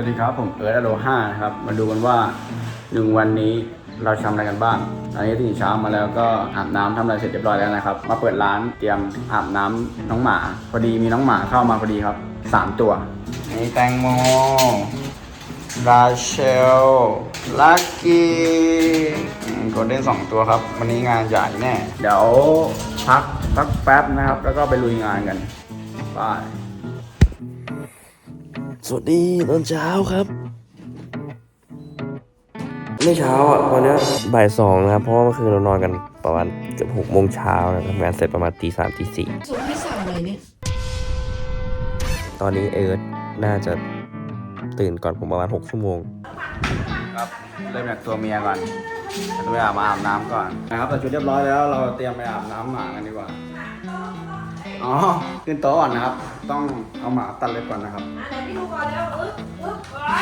วัสดีครับผมเอิร์ธอโลห้านะครับ มาดูกันว่าหนึ่งวันนี้เราทำอะไรกันบ้างตอนนี้ตื่นเช้ามาแล้วก็อาบน้ำทำอะไรเสร็จเรียบร้อยแล้วนะครับ มาเปิดร้านเตรียมอาบน้ำน้องหมา พอดีมีน้องหมาเข้ามาพอดีครับสามตัวนี่แตงโมราเชลลักกี้โกลเด้นสองตัวครับ วันนี้งานใหญ่แน่ เดี๋ยวพักสักแป๊บนะครับ แล้วก็ไปลุยงานกันบาย สวัสดีตอนเช้าครับไม่เช้าอะตอนเนี้ยบ่ายสองนะครับ เพราะว่าเมื่อคืนเรานอนกันประมาณเกือบหกโมงเช้านะทำงานเสร็จประมาณตีสามตีสี่สูตรที่สั่งเลยเนี่ยตอนนี้เอิร์ธน่าจะตื่นก่อนผมประมาณหกชั่วโมง ครับเริ่มจากตัวเมียก่อนตัวเมียมาอาบน้ำก่อนนะครับแต่ชุดเรียบร้อยแล้วเราเตรียมไปอาบน้ำหมากันดีกว่า อ๋อขึ้นโต๊ะก่อนนะครับ ต้องเอาหมาตัดเล็บก่อนนะครับไหนพี่ดูก่อนแล้วอึ๊บอึ๊บไว้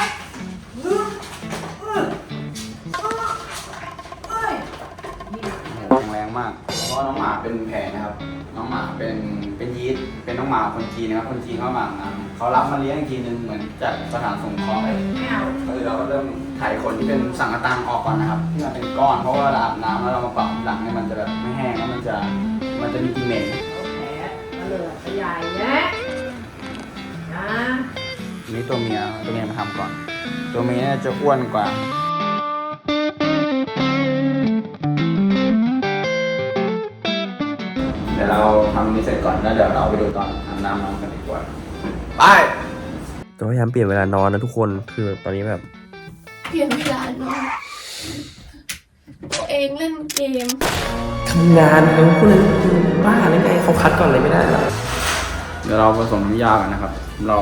อึ๊บอึ๊บเอ้ยโอ้โหแข็งแรงมาก เพราะน้องหมาเป็นแผลนะครับ น้องหมาเป็นเป็นยีสต์เป็นน้องหมาคนจีนนะครับ คนจีนเข้ามาอาบน้ำเขารับมาเลี้ยงอีกทีนึงเหมือนจากสถานสงเคราะห์เลยไม่เอาก็คือเราก็เริ่มถ่ายขนที่เป็นสังกะตังออกก่อนนะครับที่มันเป็นก้อน เพราะว่าเราอาบน้ำแล้วเรามาปรับหลังเนี่ยมันจะแบบไม่แห้งแล้วมันจะมันจะมีกลิ่นเหม็น เลยขยายแยะนะอันนี้ตัวเมียตัวเมียมาทำก่อน ตัวเมียจะอ้วนกว่าเดี๋ยวเราทำนี้เสร็จก่อนแล้วเดี๋ยวเราไปดูตอนอาบน้ำน้องกันดีกว่าไปจะพยายามเปลี่ยนเวลานอนนะทุกคนคือตอนนี้แบบเปลี่ยนเวลานอนตัวเองเล่นเกมทำงานมึงพวกนั้นบ้าหรือไงเขาคัดก่อนเลยไม่ได้หรอ เดี๋ยวเราผสมน้ำยากันนะครับรอ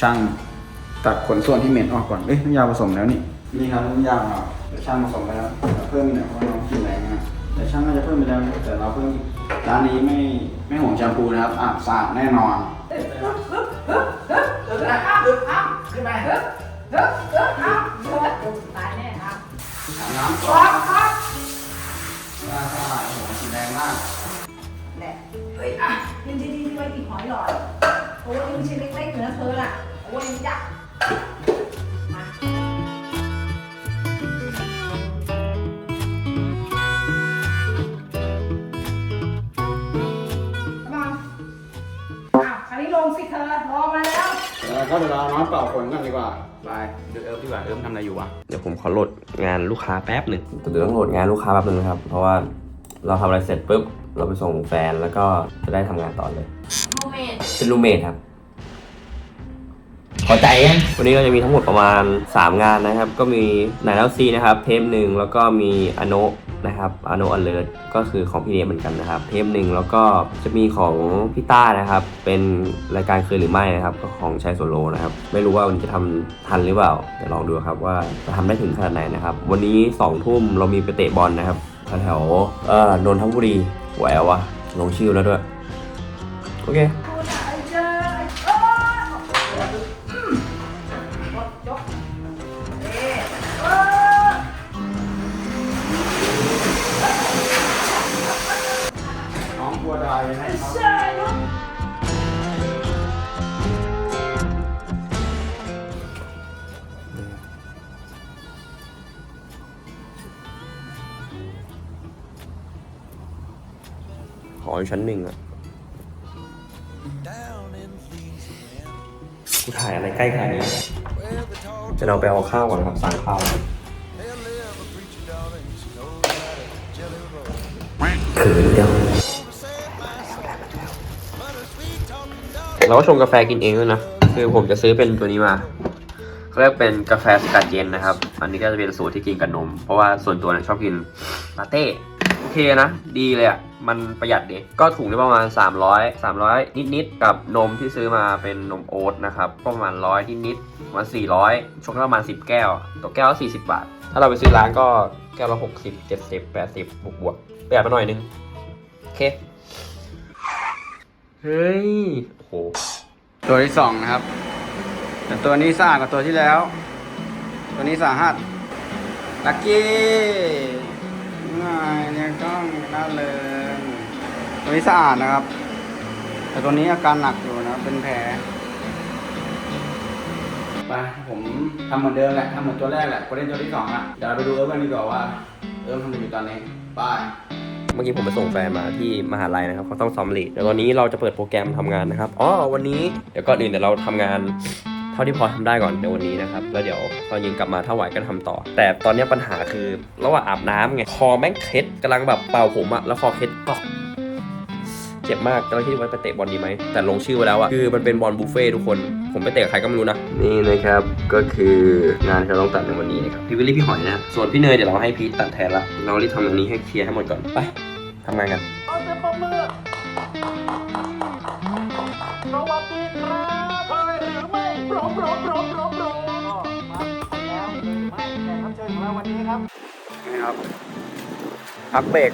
ช่างตัดขนส่วนที่เหม็นออกก่อน เอ้ยน้ำยาผสมแล้วนี่ นี่ครับน้ำยาเราเดี๋ยวช่างผสมไปแล้ว เพิ่มอีกหน่อยเพราะว่าน้องกินแรงนะแต่ช่างน่าจะเพิ่มไปแล้วนะแต่เราเพิ่มอีกร้านนี้ไม่ไม่ห่วงแชมพูนะครับอะสะอาดแน่นอนขึ้นไปฮึบฮึบฮึบเอาฮึบฮึบเอาเดี๋ยวตายแน่ครับอาบน้ำคก่อรันบครับว่าสะอาดโอ้โหกินแรงมากแหละเฮ้ยอะ โอ้ยยังชิ้นเล็กๆเหนือเธอน่ะโอ้ยยังยักษ์มา Come on อ้าวคราวนี้ลงสิเธอลงมาแล้วแล้วก็เดี๋ยวเราน้องเป่าขนกันดีกว่า ไปดูเอิร์ฟดีกว่าเอิร์ฟทำอะไรอยู่วะ เดี๋ยวผมขอโหลดงานลูกค้าแป๊บหนึ่งเดี๋ยวต้องโหลดงานลูกค้าแป๊บหนึงนะครับ เพราะว่าเราทำอะไรเสร็จปุ๊บ เราไปส่งแฟนแล้วก็จะได้ทำงานต่อเลยโมเมนต์เป็นรูเมทครับ พอใจยังวันนี้เราจะมีทั้งหมดประมาณ 3 งานนะครับ ก็มีนายแล้วซีนะครับ เทปหนึ่งแล้วก็มีอโนะนะครับอโนะอเลิร์ก็คือของพี่เนยเหมือนกันนะครับ เทปหนึ่งแล้วก็จะมีของพี่ต้านะครับ เป็นรายการเคยหรือไม่นะครับก็ของชายโซโลนะครับ ไม่รู้ว่าวันนี้จะทำทันหรือเปล่าเดี๋ยวลองดูครับว่าจะทำได้ถึงขนาดไหนนะครับ วันนี้2องทุ่มเรามีไปเตะบอลนะครับแถวๆเอ่อนนทบุรี แหววะลงชื่อแล้วด้วย โอเค ออยู่ชั้นหนึ่งอะกูถ่ายอะไรใกล้ขนาดนี้จะเราไปเอาข้าวก่อนครับสั่งข้าวขืนเดียวเราก็ชงกาแฟกินเองด้วยนะ คือผมจะซื้อเป็นตัวนี้มาเขาเรียกเป็นกาแฟสกัดเย็นนะครับ อันนี้ก็จะเป็นสูตรที่กินกับนม เพราะว่าส่วนตัวเนี่ยชอบกินลาเต้ เคนะ ดีเลยอะ มันประหยัดดีก็ถุงได้ประมาณ 300 300 นิดๆ กับนมที่ซื้อมาเป็นนมโอ๊ตนะครับก็ประมาณร้อยนิดๆประมาณ400ชงได้ประมาณ 10 แก้วตกแก้วละ40 บาท ถ้าเราไปซื้อร้านก็แก้วละ60 70 80 บวกบวกๆประหยัดมาหน่อยนึง โอเค เฮ้ยโอ้โหตัวที่สองนะครับ แต่ตัวนี้สะอาดกว่าตัวที่แล้ว ตัวนี้สาหัสลักกี้ ง่ายเนี่ยกล้องน่าเลยตัวนี้สะอาดนะครับ แต่ตัวนี้อาการหนักอยู่นะเป็นแผลตไปผมทำเหมือนเดิมแหละทำเหมือนตัวแรกแหละโกลเด้นตัวที่สองอะเดี๋ยวเราไปดูเอิร์ฟกันดีกว่าว่าเอิร์ฟทำอะไรอยู่ตอนนี้ไปเมื่อกี้ผมไปส่งแฟนมาที่มหาลัยนะครับเขาต้องซ้อมลีดเดี๋ยวตอนนี้เราจะเปิดโปรแกรมทำงานนะครับอ๋อวันนี้เดี๋ยวก่อนอื่นเดี๋ยวเราทำงาน เท่าที่พอทำได้ก่อนในวันนี้นะครับแล้วเดี๋ยวตอนเย็นกลับมาถ้าไหวก็ทำต่อ แต่ตอนนี้ปัญหาคือระหว่างอาบน้ำไงคอแม่งเคล็ดกำลังแบบเป่าผมอะแล้วคอเคล็ดก็เจ็บมากแล้วคิดว่าไปเตะบอลดีไหม แต่ลงชื่อไว้แล้วอะคือมันเป็นบอลบุฟเฟ่ทุกคน ผมไปเตะกับใครก็ไม่รู้นะ นี่นะครับ ก็คืองานที่เราต้องตัดในวันนี้นะครับ พี่วิลลี่พี่หอยนะ ส่วนพี่เนยเดี๋ยวเราให้พีทตัดแทนละ เรารีบทำอันนี้ให้เคลียร์ให้หมดก่อน ไปทำงานกัน นี่ครับ พักเบรก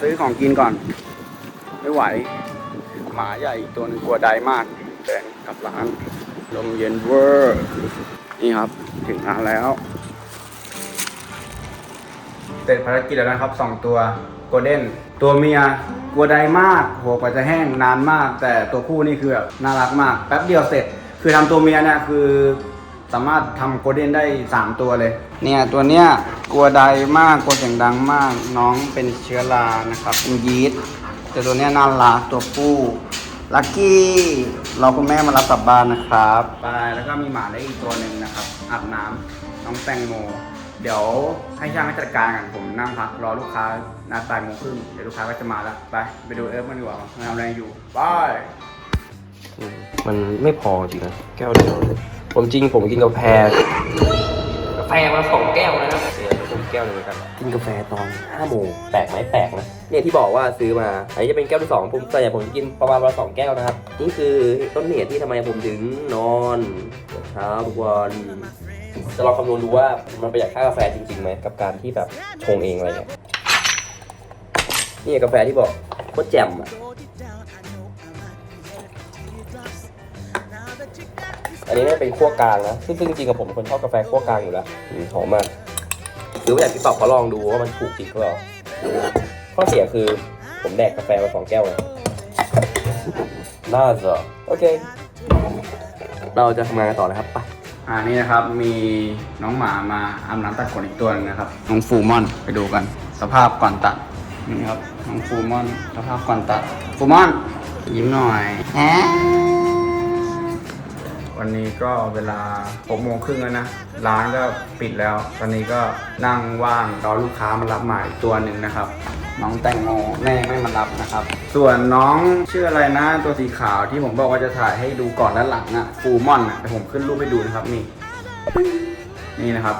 ซื้อของกินก่อน ไม่ไหว หมาใหญ่อีกตัวนึงกลัวใดมากเดินกลับร้านลมเย็นเวอร์ นี่ครับ ถึงร้านแล้วเสร็จภารกิจแล้วนะครับสองตัวโกลเด้นตัวเมียกลัวใดมากโหกว่าจะแห้งนานมาก แต่ตัวผู้นี่คือแบบน่ารักมาก แป๊บเดียวเสร็จ คือทำตัวเมียเนี่ยคือ สามารถทำโกลเด้นได้ 3 ตัวเลย เนี่ยตัวเนี้ยกลัวใดมากกลัวเสียงดังมาก น้องเป็นเชื้อรานะครับเป็นยีสต์แต่ตัวเนี้ยน่ารักตัวผู้ลักกี้รอคุณแม่มารับกลับบ้านนะครับไปแล้วก็มีหมาเล็กอีกตัวหนึ่งนะครับอาบน้ำน้องแตงโม เดี๋ยวให้ช่างจัดการกันผมนั่งพักรอลูกค้านาตายโมงครึ่งเดี๋ยวลูกค้าก็จะมาแล้วไปไปดูเอิร์ฟมันดีกว่ามันทำอะไรอยู่บายอืมมันไม่พอจริงนะแก้วเดียว ผมจริงผมกินกาแฟ กาแฟมาสองแก้วนะครับเดี๋ยวผมแก้วหนึงแล้วกันกินกาแฟตอนห้าโมงแปลกไหมแปลกนะเนี่ยที่บอกว่าซื้อมาอันนี้จะเป็นแก้วที่สองผมส่วนใหญ่ผมกินประมาณวันละสองแก้วนะครับ นี่คือต้นเหตุที่ทำไมผมถึงนอนเช้าทุกวันจะลองคำนวณดูว่ามันประหยัดค่ากาแฟจริงๆไหมกับการที่แบบชงเองอะไรเงี้ยนี่กาแฟที่บอกโคตรแจ่มอะ อันนี้เนี่ยเป็นขั้วกลางนะซึ่งซึ่งจริงๆกับผมเป็นคนชอบกาแฟขั้วกลางอยู่แล้วอืมหอมมากซื้อมาจากพี่ตอบเขาลองดูว่ามันถูกจริงหรือเปล่าข้อเสียคือผมแดกกาแฟมาสองแก้วเลยน่าจะโอเค เราจะทำงานกันต่อนะครับไป อ่านี่นะครับมีน้องหมามาอาบน้ำตัดขนอีกตัวหนึงนะครับ น้องฟูมอนไปดูกัน สภาพก่อนตัดนี่ครับน้องฟูมอน สภาพก่อนตัดฟูมอนยิ้มหน่อยแอะ วันนี้ก็เวลาหกโมงครึ่งแล้วนะ ร้านก็ปิดแล้ว ตอนนี้ก็นั่งว่างรอลูกค้ามารับหมาอีกตัวหนึ่งนะครับ น้องแตงโมแม่ไม่มารับนะครับ ส่วนน้องชื่ออะไรนะ ตัวสีขาวที่ผมบอกว่าจะถ่ายให้ดูก่อนและหลังอะฟูมอนอะเดี๋ยวผมขึ้นรูปให้ดูนะครับนี่ นี่นะครับ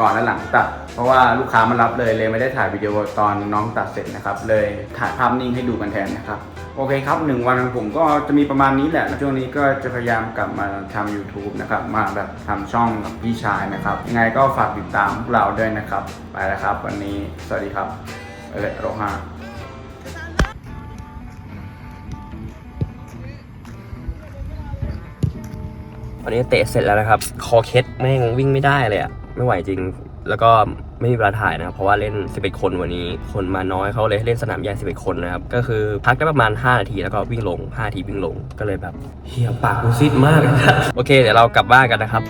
ก่อนและหลังตัด เพราะว่าลูกค้ามารับเลยเลยไม่ได้ถ่ายวิดีโอตอนน้องตัดเสร็จนะครับ เลยถ่ายภาพนิ่งให้ดูกันแทนนะครับ โอเคครับหนึ่งวันของผมก็จะมีประมาณนี้แหละช่วงนี้ก็จะพยายามกลับมาทำ YouTube นะครับ มาแบบทำช่องกับพี่ชายนะครับ ยังไงก็ฝากติดตามพวกเราด้วยนะครับ ไปแล้วครับ วันนี้สวัสดีครับเออโรฮาวันนี้เตะเสร็จแล้วนะครับ คอเคล็ดแม่งวิ่งไม่ได้เลยอะ ไม่ไหวจริง แล้วก็ไม่มีเวลาถ่ายนะครับ เพราะว่าเล่น 11 คนวันนี้ คนมาน้อยเขาเลยให้เล่นสนามใหญ่11 คนนะครับ ก็คือพักได้ประมาณ 5 นาที แล้วก็วิ่งลง 5 นาทีวิ่งลง ก็เลยแบบเฮียปากกูซีดมาก โอเค เดี๋ยวเรากลับบ้านกันนะครับ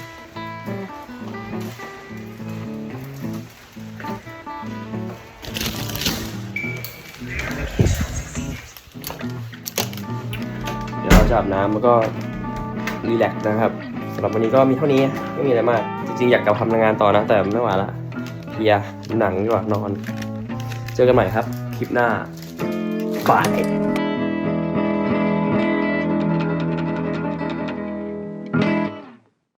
เดี๋ยวเราจะอาบน้ำแล้วก็รีแลกซ์นะครับำหรับวันนี้ก็มีเท่านี้ไม่มีอะไรมาก จริงๆ อยากกลับทำงานต่อนะ แต่ไม่ไหวละเพียดูหนังดีกว่านอน เจอกันใหม่ครับ คลิปหน้าบาย